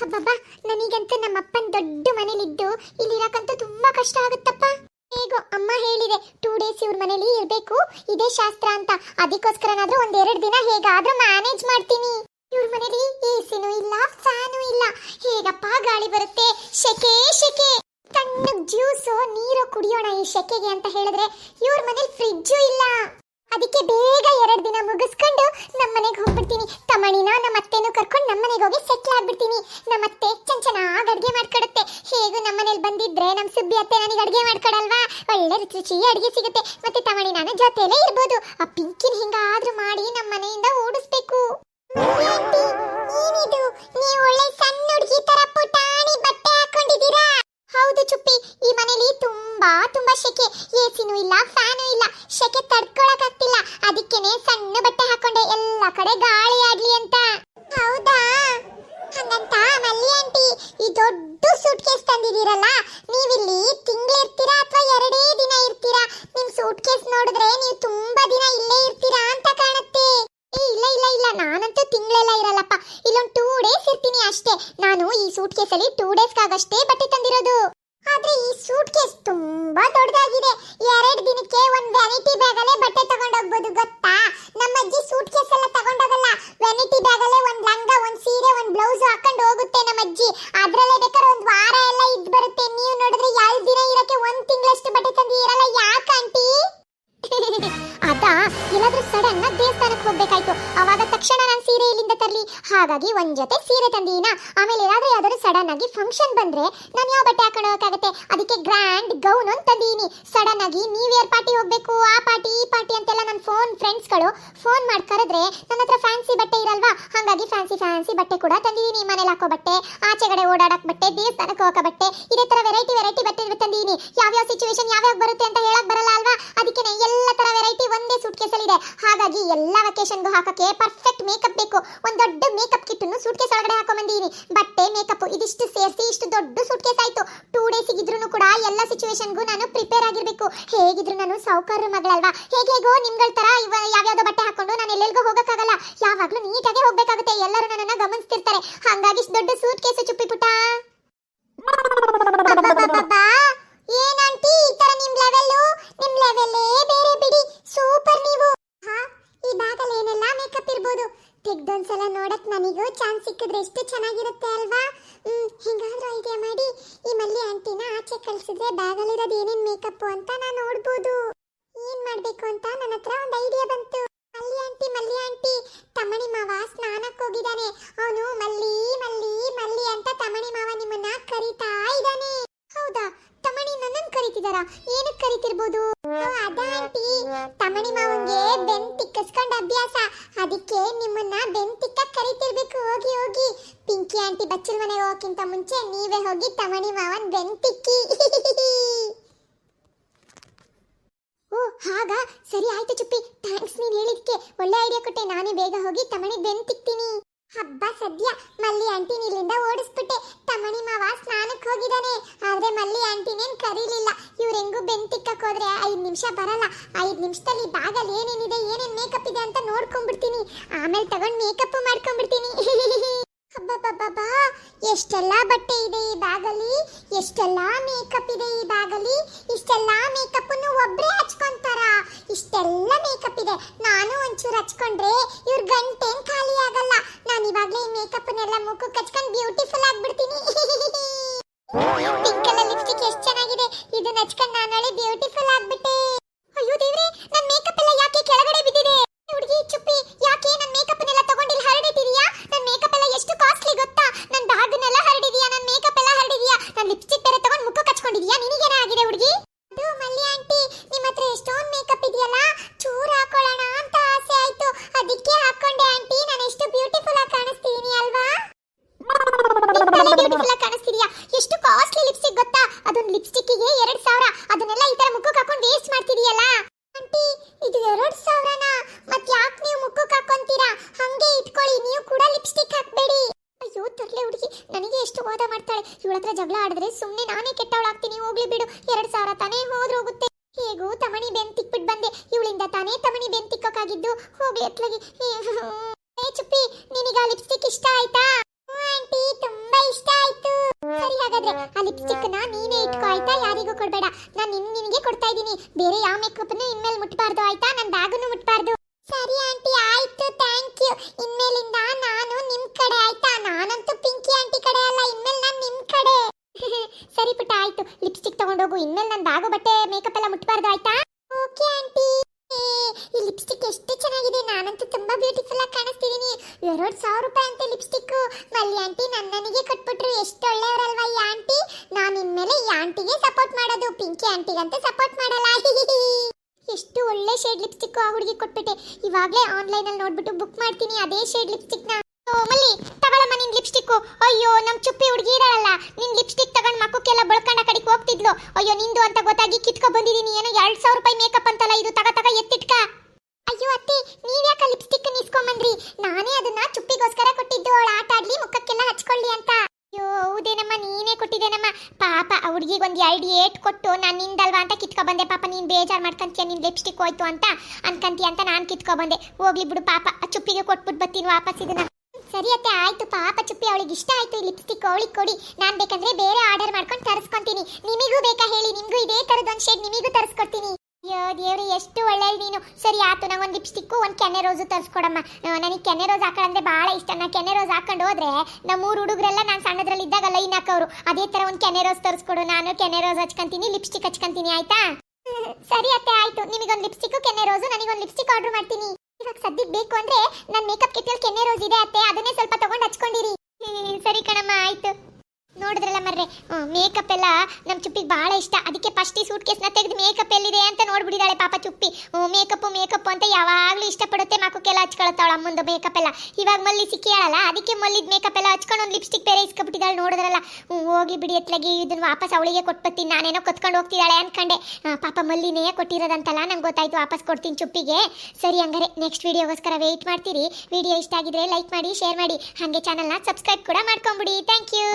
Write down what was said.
ಹಬ್ಬಬ್ಬ ನನಗಂತೂ ನಮ್ಮ ಅಪ್ಪನ ದೊಡ್ಡ ಮನೇಲಿದ್ದು ಇಲ್ಲಿರಕ್ಕಂತೂ ತುಂಬಾ ಕಷ್ಟ ಆಗುತ್ತಪ್ಪ. ಹೇಗೋ ಅಮ್ಮ ಹೇಳಿದೆ ಟೂ ಡೇಸ್ ಇವ್ರ ಮನೇಲಿ ಇರಬೇಕು, ಇದೇ ಶಾಸ್ತ್ರ ಅಂತ. ಅದಕ್ಕೋಸ್ಕರನಾದ್ರೂ ಒಂದೆರಡು ದಿನ ಹೇಗಾದ್ರೂ ಮ್ಯಾನೇಜ್ ಮಾಡ್ತೀನಿ. ಇವ್ರ ಮನೇಲಿ ಎಸಿನೂ ಇಲ್ಲ ಫ್ಯಾನು ಇಲ್ಲ. ಹೇಗಪ್ಪ ಗಾಳಿ ಬರುತ್ತೆ? ಶೆಕೆ ಶೆಕೆ. ತಣ್ಣಗ್ ಜ್ಯೂಸು ನೀರು ಕುಡಿಯೋಣ ಈ ಶೆಕೆಗೆ ಅಂತ ಹೇಳಿದ್ರೆ ಇವ್ರ ಮನೇಲಿ ಫ್ರಿಜ್ಜು ಇಲ್ಲ ಅದಕ್ಕೆ ಬೇಗ ಎರಡು ದಿನ ಮುಗಿಸ್ಕೊಂಡು ನಮ್ಮ ಮನೆಗೆ ಹೋಗ್ಬಿಡ್ತೀನಿ ತಮ್ಮಣಿನ ನಮ್ಮ ಅತ್ತೆನೂ ಕರ್ಕೊಂಡು ನಮ್ಮ ಮನೆಗೆ ಹೋಗಿ ಸೆಟ್ಲ್ ಆಗ್ಬಿಡ್ತೀನಿ. ನಮ್ಮ ಅತ್ತೆ ಚೆನ್ನ ಚೆನ್ನಾಗಿ ಅಡುಗೆ ಮಾಡ್ಕೊಡುತ್ತೆ. ಹೇಗೂ ನಮ್ಮ ಮನೇಲಿ ಬಂದಿದ್ರೆ ನಮ್ಮ ಸುಬ್ಬಿ ಅತ್ತೆ ನನಗೆ ಅಡುಗೆ ಮಾಡ್ಕೊಡಲ್ವಾ? ಒಳ್ಳೆ ರುಚಿ ರುಚಿ ಅಡುಗೆ ಸಿಗುತ್ತೆ. ಮತ್ತೆ ತಮಣಿ ನಾನು ಜೊತೆಯಲ್ಲೇ ಇರ್ಬೋದು. ಆ ಪಿಂಕಿನ ಹಿಂಗಾದ್ರೂ ಮಾಡಿ ನಮ್ಮ ಮನೆಯಿಂದ ಓಡಿಸ್ಬೇಕು. ಏನಿದು? ಒಳ್ಳೆ ಸಣ್ಣ ಹುಡುಗಿ ತರ ಪುಟಾಣಿ ಬಟ್ಟೆ ಹಾಕೊಂಡಿದ್ದೀರಾ? ಹೌದು ಚುಪ್ಪಿ, ಈ ಮನೇಲಿ ತುಂಬಾ ತುಂಬಾ ಶೆಕೆ. ಎಸಿನೂ ಇಲ್ಲ, ಫ್ಯಾನು ಇಲ್ಲ. ಶೆಕೆ ತಡ್ಕೊಳಕ್ಕಾಗ್ತಿಲ್ಲ. ಅದಕ್ಕೇನೆ ಸಣ್ಣ ಬಟ್ಟೆ ಹಾಕೊಂಡೆ ಎಲ್ಲ ಕಡೆ ಗಾಳಿ ಆಡ್ಲಿ ಅಂತ ಹೌದಾ ಹಂಗಂತ ಮಲ್ಲಿ ಆಂಟಿ ಈ ದೊಡ್ಡ ಸೂಟ್ ಕೇಸ್ ತಂದಿದ್ದೀರಲ್ಲ ನೀವಿಲ್ಲಿ ತಿಂಗಳಿರ್ತೀರಾ ಅಥವಾ ಎರಡೇ ದಿನ ಇರ್ತೀರಾ ನಿಮ್ ಸೂಟ್ ಕೇಸ್ ನೋಡಿದ್ರೆ ನೀವು ತುಂಬಾ ದಿನ ಇಲ್ಲೇ ಇರ್ತೀರಾ ಅಂತ ಕಾಣುತ್ತೆ. ಏ, ಇಲ್ಲ ಇಲ್ಲ ಇಲ್ಲ, ನಾನಂತೂ ತಿಂಗಳೆಲ್ಲ ಇರಲ್ಲಪ್ಪ. ಇಲ್ಲೊಂದು ಟೂ ಡೇಸ್ ಇರ್ತೀನಿ ಅಷ್ಟೇ. ನಾನು ಈ ಸೂಟ್ ಕೇಸಲ್ಲಿ ಟೂ ಡೇಸ್ಗಾಗಷ್ಟೇ ಬಟ್ಟೆ ತಂದಿರೋದು. ಆದ್ರೆ ಈ ಸೂಟ್ ಕೇಸ್ ತುಂಬಾ ದೊಡ್ಡದಾಗಿದೆ. ಎರಡು ದಿನಕ್ಕೆ ಒಂದ್ ದೇವಸ್ಥಾನಕ್ಕೆ ಹೋಗ್ಬೇಕಾಯ್ತು. ಅವಾಗ ತಕ್ಷಣ ನಾನು ಸೀರೆ ಇಲ್ಲಿಂದ ತರ್ಲಿ. ಹಾಗಾಗಿ ಒಂದ್ ಜೊತೆ ಸೀರೆ ತಂದೀನ ಆಮೇಲೆ ಏನಾದ್ರೂ ಯಾವ್ದಾದ್ರು ಸಡನ್ ಆಗಿ ಫಂಕ್ಷನ್ ಬಂದ್ರೆ ನಾನು ಯಾವ ಬಟ್ಟೆ ಹಾಕೊಳ್ಳೋಕಾಗತ್ತೆ ಅದಕ್ಕೆ ಗ್ರ್ಯಾಂಡ್ ಗೌನ್ ಅಂತ ತಂದೀನಿ ಸಡನ್ ಆಗಿ ನ್ಯೂ ಇಯರ್ ಪಾರ್ಟಿ ಹೋಗ್ಬೇಕು, ಆ ಪಾರ್ಟಿ ಈ ಪಾರ್ಟಿ ಅಂತೆಲ್ಲ ನನ್ನ ಫೋನ್ ಫ್ರೆಂಡ್ಸ್ಗಳು ಫೋನ್ ಮಾಡಿ ಕರೆದ್ರೆ ನನ್ನ ಹತ್ರ ಫ್ಯಾನ್ಸಿ ಬಟ್ಟೆ ಇರಲ್ವಾ? ಹಾಗಾಗಿ ಫ್ಯಾನ್ಸಿ ಫ್ಯಾನ್ಸಿ ಬಟ್ಟೆ ಕೂಡ ತಂದಿದ್ದೀನಿ. ಮನೇಲಿ ಹಾಕೋ ಬಟ್ಟೆ, ಆಚೆಗಡೆ ಓಡಾಡಕ್ ಬಟ್ಟೆ, ದೇವಸ್ಥಾನಕ್ಕೆ ಹೋಗೋ ಬಟ್ಟೆ, ಇದೇ ತರ ವೆರೈಟಿ ವೆರೈಟಿ ಬಟ್ಟೆ ತಂದಿದ್ದೀನಿ. ಯಾವ್ಯಾವ ಸಿಚುವೇಶನ್ ಯಾವ್ಯಾವ ಬರುತ್ತೆ ಅಂತ ಹೇಳಕ್ ಬರಲ್ಲ ಅಲ್ವಾ? ಅದಕ್ಕೆ ಎಲ್ಲ ತರ ವೆರೈಟಿ ಒಂದೇ ಸೂಟ್ ಕೇಸಲ್ಲಿ ಇದೆ. ಹಾಗಾಗಿ ಎಲ್ಲ ವೆಕೇಶನ್ಗೂ ಹಾಕಕ್ಕೆ ಪರ್ಫೆಕ್ಟ್ ಮೇಕಪ್ ಬೇಕು. ಒಂದು ದೊಡ್ಡ ಮೇಕಪ್ ಕಿಟ್ ಅನ್ನು ಸೂಟ್ ಕೇಸ್ ಒಳಗಡೆ ಬಂದಿರಿ ಬಟ್ಟೆ ಮೇಕಪ್ ಇದಿಷ್ಟು ಸೇರಿಸಿ ಇಷ್ಟು ದೊಡ್ಡ ಸೂಟ್ ಕೇಸ್ ಆಯ್ತು. ಟೂ ಡೇಸ್ ಇದ್ರೂ ಕೂಡ ಎಲ್ಲ ಸಿಚುವೇಶನ್ಗೂ ನಾನು ಪ್ರಿಪೇರ್ ಆಗಿರಬೇಕು. ಹೇಗಿದ್ರು ನಾನು ಸೌಕರ್ಯ ಮಗಳಲ್ವಾ ಹೇಗೆ ಹೇಗೋ ನಿಮ್ಗಳ ತರ ಇವ ಯಾವ್ಯಾವ್ದೋ ಬಟ್ಟೆ ಹಾಕೊಂಡು ನಾನು ಎಲ್ಲೆಲ್ಗೂ ಹೋಗಕ್ಕಾಗಲ್ಲ. ಯಾವಾಗಲೂ ನೀಟಾಗಿ ಹೋಗ್ಬೇಕಾಗುತ್ತೆ. ಎಲ್ಲರೂ ನನ್ನನ್ನ ಗಮನಿಸ್ತಿರ್ತಾರೆ. ಹಾಗಾಗಿ ಇಷ್ಟು ದೊಡ್ಡ ಸೂಟ್ ಕೇಸು ಚುಪ್ಪಿ ಪುಟ್ಟ ಅಬ್ಬಬ್ಬಬ್ಬಬ್ಬಾ, ಏನಂಟಿ ಈ ತರ ನಿಮ್ ಲೆವೆಲ್ಲು ನಿಮ್ ಲೆವೆಲ್ಲೇ ಬೇರೆ ಬಿಡಿ ಸೂಪರ್ ನೀವು ಹಾ ಈ ಬ್ಯಾಗಲ್ಲಿ ಏನೆಲ್ಲ ಮೇಕಪ್ ಇರ್ಬೋದು ತೆಗ್ದೊಂದ್ಸಲ ನೋಡಕ್ ನನಗೂ ಚಾನ್ಸ್ ಸಿಕ್ಕಿದ್ರೆ ಎಷ್ಟು ಚೆನ್ನಾಗಿರುತ್ತೆ ಅಲ್ವಾ? ಹಿಂಗಾದ್ರೂ ಐಡಿಯಾ ಮಾಡಿ ಈ ಮಲ್ಲಿ ಆಂಟಿನ ಆಚೆ ಕಳ್ಸಿದ್ರೆ ಬ್ಯಾಗಲ್ಲಿರೋದು ಏನೇನ್ ಮೇಕಪ್ ಅಂತ ನಾನು ನೋಡ್ಬೋದು. ಏನ್ ಮಾಡಬೇಕು ಅಂತ ನನ್ನ ಹತ್ರ ಒಂದು ಐಡಿಯಾ ಬಂತು. ಮಲ್ಲಿ ಆಂಟಿ ಮಲ್ಲಿ ಆಂಟಿ, ತಮಣಿ ಮಾವ ಸ್ನಾನಕ್ಕೆ ಹೋಗಿದ್ದಾನೆ. ಅವನು ಮಲ್ಲಿ ಮಲ್ಲಿ ಮಲ್ಲಿ ಅಂತ ತಮಣಿ ಮಾವ ನಿಮ್ಮನ್ನ ಕರೀತಾ ಇದ್ದಾನೆ. ಹೌದಾ? ತಮಣಿ ನನ್ನನ್ ಕರೀತಿದಾರ? ಏನಕ್ಕೆ ಕರೀತಿರ್ಬೋದು? ಅದ ಆಂಟಿ. ತಮಣಿ ಮಾವಂಗೆ ಬೆನ್ ತಿಕ್ಕಿಸ್ಕೊಂಡ್ ಅಭ್ಯಾಸ. ಅದಕ್ಕೆ ನಿಮ್ಮನ್ನ ಬೆನ್ ತಿಕ್ಕ ಕರೀತಿರ್ಬೇಕು ಹೋಗಿ ಹೋಗಿ ಪಿಂಕಿ ಆಂಟಿ ಬಚ್ಚಲ್ ಮನೆಗೆ ಹೋಗಕ್ಕಿಂತ ಮುಂಚೆ ನೀವೇ ಹೋಗಿ ತಮಣಿ ಮಾವನ್ ಬೆಂತಿಕ್ಕಿ ಓ, ಹಾಗ? ಸರಿ ಆಯ್ತು ಚುಪ್ಪಿ. ಥ್ಯಾಂಕ್ಸ್ ನೀನ್ ಹೇಳಿದ್ಕೆ. ಒಳ್ಳೆ ಐಡಿಯಾ ಕೊಟ್ಟೆ. ನಾನೇ ಬೇಗ ಹೋಗಿ ತಮಣಿ ಬೆಂತಿಕ್ತೀನಿ ಹಬ್ಬ ಸದ್ಯ. ಮಲ್ಲಿ ಆಂಟಿ ಇಲ್ಲಿಂದ ಓಡಿಸ್ಬಿಟ್ಟೆ. ತಮಣಿ ಮಾವ ಸ್ನಾನಕ್ಕೆ ಹೋಗಿದ್ದಾನೆ ಆದ್ರೆ ಮಲ್ಲಿ ಆಂಟಿನೇನ್ ಕರೀಲಿಲ್ಲ. ಇವ್ರ ಹೆಂಗೂ ಬೆನ್ ಹೋದ್ರೆ ಐದ್ ನಿಮಿಷ ಬರಲ್ಲ. ಐದ್ ನಿಮಿಷದಲ್ಲಿ ಬ್ಯಾಗಲ್ಲಿ ಏನೇನಿದೆ, ಏನೇನ್ ಮೇಕಪ್ ಇದೆ ಅಂತ ನೋಡ್ಕೊಂಡ್ಬಿಡ್ತೀನಿ. ಆಮೇಲೆ ತಗೊಂಡ್ ಮೇಕಪ್ ಮಾಡ್ಕೊಂಡ್ಬಿಡ್ತೀನಿ. ಎಷ್ಟೆಲ್ಲ ಬಟ್ಟೆ ಇದೆ ಈ ಬ್ಯಾಗಲ್ಲಿ? ಎಷ್ಟೆಲ್ಲ ಮೇಕಪ್ ಇದೆ ಈ ಬ್ಯಾಗಲ್ಲಿ? ಇಷ್ಟೆಲ್ಲ ಮೇಕಪ್ ಒಬ್ರೇ ಹಚ್ಕೊಂತಾರ? ಇಷ್ಟೆಲ್ಲ ಮೇಕಪ್ ಇದೆ. ನಾನು ಒಂಚೂರು ಹಚ್ಕೊಂಡ್ರೆ ಇವ್ರ ಗಂಟೇನ್ ಖಾಲಿ ಆಗಲ್ಲ. ನಾನು ಇವಾಗ್ಲೇ ಈ ಮೇಕಪ್ ನೆಲ್ಲ ಮುಖಕ್ಕೆ ಹಚ್ಕೊಂಡ್ ಬ್ಯೂಟಿಫುಲ್ ಆಗ್ಬಿಡ್ತೀನಿ ಪಿಂಕ್ ಲಿಪ್ಸ್ಟಿಕ್ ಎಷ್ಟು ಚೆನ್ನಾಗಿದೆ. ಇದನ್ನ ಹಚ್ಕೊಂಡ್ ನಾನಾಳೆ ಬ್ಯೂಟಿಫುಲ್ ಆಗ್ಬಿಟ್ಟೆ ಅಯ್ಯೋ ದೇವ್ರೆ ನನ್ ಮೇಕಪ್ ಎಲ್ಲ ಯಾಕೆ ಕೆಳಗಡೆ ಬಿದ್ದಿದೆ ಹುಡುಗಿ ಚುಪ್ಪಿ ಯಾಕೆ ನನ್ ಮೇಕಪ್ ನೆಲ್ಲ ತಗೊಂಡಿಲ್ಲ ಹರಡಿದೀಯಾ ನನ್ ಮೇಕಪ್ ಎಲ್ಲ ಎಷ್ಟು ಕಾಸ್ಟ್ಲಿ ಗೊತ್ತಾ ನನ್ ಬ್ಯಾಗ್ನೆಲ್ಲ ಹರಡಿದೀಯಾ ನನ್ ಮೇಕಪ್ ಎಲ್ಲ ಹರಡಿದೀಯಾ ನನ್ ಲಿಪ್ಸ್ಟಿಕ್ ಬೇರೆ ತಗೊಂಡ್ ಮುಖಕ್ಕೆ ಹಚ್ಕೊಂಡಿದೀಯಾ ನಿನಗೇನೇ ಆಗಿದೆ ಹುಡುಗಿ ಅದು ಮಲ್ಲಿ ಆಂಟಿ ನಿಮ್ಮ ಹತ್ರ ಎಷ್ಟೊಂದು ಮೇಕಪ್ ಇದೆಯಲ್ಲ ಚೂರು ಹಾಕೊಳ್ಳೋಣ ಅಂತ ಆಸೆ ಆಯ್ತು ಅದಕ್ಕೆ ಹಾಕೊಂಡೆ ಆಂಟಿ ನಾನು ಎಷ್ಟು ಬ್ಯೂಟಿಫುಲ್ ಆಗಿ ಕಾಣಿಸ್ತೀನಿ ಅಲ್ವಾ ಬ್ಯೂಟಿಫುಲ್ ಆಗಿ ಕಾಣಿಸ್ತಿದ್ಯಾ ಎಷ್ಟು ಕಾಸ್ಟ್ಲಿ ಲಿಪ್ಸ್ಟಿಕ್ ಗೊತ್ತಾ ಅದೊಂದು ಲಿಪ್ಸ್ಟಿಕ್ಕಿಗೆ ಎರಡ್ ಸಾವಿರ. ಅದನ್ನೆಲ್ಲ ಈ ತರ ಮುಖಕ್ಕೆ ಹಾಕೊಂಡು ವೇಸ್ಟ್ ಮಾಡ್ತಿದೀಯಲ್ಲ? ಆಂಟಿ, ಇದು ಎರಡ್ ಸಾವಿರನ? ಮತ್ ಯಾಕೆ ನೀವು ಮುಖಕ್ಕೆ ಹಾಕೊಂತೀರಾ? ಹಂಗೆ ಇಟ್ಕೊಳ್ಳಿ, ನೀವು ಕೂಡ ಲಿಪ್ಸ್ಟಿಕ್ ಹಾಕ್ಬೇಡಿ. ಅಯ್ಯೋ, ತರ್ಲೆ ಹುಡುಗಿ, ನನಗೆ ಎಷ್ಟು ವಾದ ಮಾಡ್ತಾಳೆ. ಇವಳ ಹತ್ರ ಜಗಳ ಆಡಿದ್ರೆ ಸುಮ್ಮನೆ ನಾನೇ ಕೆಟ್ಟವಳಾಗ್ತೀನಿ, ಹೋಗ್ಲಿ ಬಿಡು. ಎರಡ್ ಸಾವಿರ ತಾನೇ ಹೋದ್ರೆ ಹೋಗುತ್ತೆ ಹೇಗೂ ತಮಣಿ ಬೆನ್ ತಿಕ್ಬಿಟ್ಟು ಬಂದೆ. ಇವಳಿಂದ ತಾನೇ ತಮಣಿ ಬೆನ್ ತಿಕ್ಕೋಕಾಗಿದ್ದು. ಹೋಗ್ಲಿ ಎತ್ಲಾಗಿ. ಏ, ಚುಪ್ಪಿ, ನಿನಗ ಲಿಪ್ಸ್ಟಿಕ್ ಇಷ್ಟ ಆಯ್ತಾ? ಆಂಟಿ, ತುಂಬಾ ಇಷ್ಟ ಅಂದ್ರೆ ಆ ಲಿಪ್ಸ್ಟಿಕ್ನ ನೀನೇ ಇಟ್ಕೋ ಆಯ್ತಾ? ಯಾರಿಗೂ ಕೊಡ್ಬೇಡ. ನಾನು ನಿನ್ ನಿನಗೆ ಕೊಡ್ತಾ ಇದ್ದೀನಿ. ಬೇರೆ ಯಾವ ಮೇಕಪ್ ಇನ್ಮೇಲೆ ಮುಟ್ಬಾರ್ದು, ಆಯ್ತಾ? ನನ್ನ ಬ್ಯಾಗನ್ನು ಮುಟ್ಬಾರ್ದು. ಸರಿ ಆಂಟಿ, ಆಯ್ತು. Thank you. ಇನ್ಮೇಲಿಂದ ನಾನು ನಿಮ್ ಕಡೆ, ಆಯ್ತಾ? ನಾನಂತೂ ಪಿಂಕಿ ಆಂಟಿ ಕಡೆ ಅಲ್ಲ. ಇನ್ಮೇಲೆ ನಾನು ನಿಮ್ ಕಡೆ. ಸರಿ ಪುಟ್ಟ, ಆಯ್ತು. ಲಿಪ್ಸ್ಟಿಕ್ ತಗೊಂಡೋಗು. ಇನ್ಮೇಲೆ ನನ್ನ ಬ್ಯಾಗು ಬಟ್ಟೆ ಮೇಕಪ್ ಎಲ್ಲ ಮುಟ್ಬಾರ್ದು, ಆಯ್ತಾ? Okay aunty. ಈ ಲಿಪ್ಸ್ಟಿಕ್ ಎಷ್ಟು ಚೆನ್ನಾಗಿದೆ. ನಾನಂತೂ ತುಂಬಾ ಬ್ಯೂಟಿಫುಲ್ ಆಗಿ ಕಾಣಿಸ್ತಿದೀನಿ. ಎರಡ್ ಸಾವಿರ ರೂಪಾಯಿ ಮಲ್ಲಿ ಆಂಟಿ ನನ್ನನಿಗೆ ಕೊಟ್ಬಿಟ್ರು. ಎಷ್ಟು ಒಳ್ಳೆಯವರಲ್ವಾ ಈ ಆಂಟಿ? ನಾನು ಇನ್ಮೇಲೆ ಈ ಆಂಟಿಗೆ ಸಪೋರ್ಟ್ ಮಾಡೋದು. ಪಿಂಕಿ ಆಂಟಿಗಂತ ಸಪೋರ್ಟ್ ಮಾಡಲ್ಲ. ಎಷ್ಟು ಒಳ್ಳೆ ಶೇಡ್ ಲಿಪ್ಸ್ಟಿಕ್ ಆ ಹುಡುಗಿ ಕೊಟ್ಬಿಟ್ಟೆ. ಇವಾಗಲೇ ಆನ್ಲೈನ್ ಅಲ್ಲಿ ನೋಡ್ಬಿಟ್ಟು ಬುಕ್ ಮಾಡ್ತೀನಿ. ಅದೇ ಶೇಡ್ ಲಿಪ್ಸ್ಟಿಕ್ನ. ಓ, ಮಲ್ಲಿ ತಗೊಳಮ್ಮ ನಿನ್ ಲಿಪ್ಸ್ಟಿಕ್ ಅಯ್ಯೋ ನಮ್ ಚುಪ್ಪಿ ಹುಡುಗಿ ಇರಲ್ಲ ನಿನ್ ಲಿಪ್ಸ್ಟಿಕ್ ತಗೊಂಡ್ ಮಕ್ಕಕ್ಕೆಲ್ಲ ಬಳ್ಕೊಂಡ ಕಡೆಗೆ ಹೋಗ್ತಿದ್ಲು. ಅಯ್ಯೋ ನಿಂದು ಅಂತ ಗೊತ್ತಾಗಿ ಕಿತ್ಕೊ ಬಂದಿದೀನಿ. ಏನೋ ಎರಡ್ ಸಾವಿರ ರೂಪಾಯಿ ಮೇಕಪ್ ಅಂತಲ್ಲ ಇದು. ತಗ ತಗ ಎತ್ತಿಟ್ಕ. ಅಯ್ಯೋ ಅತ್ತೆ ನೀವ್ಯಾಕ ಲಿಪ್ಸ್ಟಿಕ್ ಇಸ್ಕೊಂಬಂದ್ರಿ ನಾನೇ ಕೊಟ್ಟಿದ್ದೇನಮ್ಮ ಪಾಪ ಆ ಹುಡುಗಿಗೆ ಒಂದು ಎರಡು ಏಟ್ ಕೊಟ್ಟು ನಾನು ನಿಂದಲ್ವಾ ಅಂತ ಕಿತ್ಕೊ ಬಂದೆ ಪಾಪ, ನೀನು ಬೇಜಾರು ಮಾಡ್ಕೊಂತೀಯ ನಿನ್ನ ಲಿಪ್ಸ್ಟಿಕ್ ಹೋಯ್ತು ಅಂತ ಅನ್ಕಂತೀಯ ಅಂತ ನಾನು ಕಿತ್ಕೊ ಬಂದೆ ಹೋಗ್ಲಿ ಬಿಡು ಪಾಪ, ಆ ಚುಪ್ಪಿಗೆ ಕೊಟ್ಬಿಟ್ಟು ಬರ್ತೀನಿ ವಾಪಸ್ ಇದನ್ನ. ಸರಿ ಅತ್ತೆ, ಆಯ್ತು. ಪಾಪ ಚುಪ್ಪಿ ಅವಳಿಗೆ ಇಷ್ಟ ಆಯ್ತು, ಈ ಲಿಪ್ಸ್ಟಿಕ್ ಅವಳಿಗೆ ಕೊಡಿ. ನಾನು ಬೇಕಂದ್ರೆ ಬೇರೆ ಆರ್ಡರ್ ಮಾಡ್ಕೊಂಡು ತರಿಸ್ಕೊಂತೀನಿ. ನಿಮಿಗೂ ಬೇಕಾ ಹೇಳಿ, ನಿಮಗೂ ಇದೇ ಥರದ್ದು ಶೇಡ್ ನಿಮಿಗೂ ತರಿಸ್ಕೊಡ್ತೀನಿ. ಅಯ್ಯೋ ದೇವ್ರಿ, ಎಷ್ಟು ಒಳ್ಳೆ ನೀನು. ಸರಿ, ಆತು ನಂಗೆ ಒಂದು ಲಿಪ್ಸ್ಟಿಕ್ಕು ಒಂದು ಕೆನೆ ರೋಸು ತರಿಸ್ಕೊಡಮ್ಮ. ನನಗೆ ಕೆನೆ ರೋಸ್ ಹಾಕೊಂಡ್ರೆ ಭಾಳ ಇಷ್ಟ. ನಾ ಕೆನೆ ರೋಸ್ ಹಾಕೊಂಡು ಹೋದ್ರೆ ನಮ್ಮ ಊರು ಹುಡುಗರೆಲ್ಲ ನಾನು ಸಣ್ಣದ್ರಲ್ಲಿ ಇದ್ದಾಗ ಲೈನ್ ಹಾಕೋರು ಅದೇ ಥರ ಒಂದು ಕೆನೆ ರೋಸ್ ತರಿಸ್ಕೊಡು. ನಾನು ಕೆನೆ ರೋಸ್ ಹಚ್ಕೊಂತೀನಿ ಲಿಪ್ಸ್ಟಿಕ್ ಹಚ್ಕೊಂತೀನಿ, ಆಯ್ತಾ? ಸರಿ ಅತ್ತೆ, ಆಯ್ತು. ನಿಮಗೊಂದು ಲಿಪ್ಸ್ಟಿಕ್ಕು ಕೆನೆ ರೋಸು ನನಗೊಂದು ಲಿಪ್ಸ್ಟಿಕ್ ಆರ್ಡರ್ ಮಾಡ್ತೀನಿ. ಇವಾಗ ಸದ್ಯಕ್ಕೆ ಬೇಕು ಅಂದ್ರೆ ನನ್ನ ಮೇಕಪ್ ಕಿಟ್ಟಲ್ಲಿ ಕೆನೆ ರೋಸ್ ಇದೆ ಅತ್ತೆ. ಅದನ್ನೇ ಸ್ವಲ್ಪ ತಗೊಂಡ್ ಹಚ್ಕೊಂಡಿರಿ. ಸರಿ ಕಣಮ್ಮ, ಆಯ್ತು. ನೋಡಿದ್ರಲ್ಲ ಮರ್ರೆ. ಮೇಕಪ್ ಎಲ್ಲ ನಮ್ಮ ಚುಪ್ಪಿಗೆ ಭಾಳ ಇಷ್ಟ. ಅದಕ್ಕೆ ಫಸ್ಟ್ ಈ ಸೂಟ್ ಕೇಸ್ನ ತೆಗೆದು ಮೇಕಪ್ ಎಲ್ಲಿದೆ ಅಂತ ನೋಡ್ಬಿಟ್ಟಿದ್ದಾಳೆ ಪಾಪ ಚುಪ್ಪಿ. ಮೇಕಪ್ ಮೇಕಪ್ ಅಂತ ಯಾವಾಗಲೂ ಇಷ್ಟಪಡುತ್ತೆ ಮಕ್ಕಕ್ಕೆಲ್ಲ ಹಚ್ಕೊಳತ್ತಾಳ ಅಮ್ಮಂದು ಮೇಕಪ್ ಎಲ್ಲ. ಇವಾಗ ಮಲ್ಲಿ ಸಿಕ್ಕಿಯಾಳಲ್ಲ, ಅದಕ್ಕೆ ಮಲ್ಲಿದ ಮೇಕಪ್ ಎಲ್ಲ ಹಚ್ಕೊಂಡು ಒಂದು ಲಿಪ್ಸ್ಟಿಕ್ ಬೇರೆ ಇಸ್ಕೊಬಿಟ್ಟಿದ್ದಾಳೆ ನೋಡಿದ್ರಲ್ಲ. ಹೋಗಿ ಬಿಡಿ ಎತ್ಲಾಗಿ ಇದನ್ನು ವಾಪಸ್ ಅವಳಿಗೆ ಕೊಟ್ಬತ್ತೀನಿ ನಾನೇನೋ ಕತ್ಕೊಂಡು ಹೋಗ್ತಿದ್ದಾಳೆ ಅನ್ಕಂಡೆ. ಪಾಪ ಮಲ್ಲಿನೇ ಕೊಟ್ಟಿರೋದಂತಲ್ಲ, ನಂಗೆ ಗೊತ್ತಾಯ್ತು, ವಾಪಸ್ ಕೊಡ್ತೀನಿ ಚುಪ್ಪಿಗೆ. ಸರಿ ಹಂಗಾರೆ ನೆಕ್ಸ್ಟ್ ವಿಡಿಯೋಗೋಸ್ಕರ ವೆಯ್ಟ್ ಮಾಡ್ತೀರಿ. ವಿಡಿಯೋ ಇಷ್ಟ ಆಗಿದ್ರೆ ಲೈಕ್ ಮಾಡಿ ಶೇರ್ ಮಾಡಿ. ಹಾಗೆ ಚಾನಲ್ನ ಸಬ್ಸ್ಕ್ರೈಬ್ ಕೂಡ ಮಾಡ್ಕೊಂಬಿಡಿ. Thank you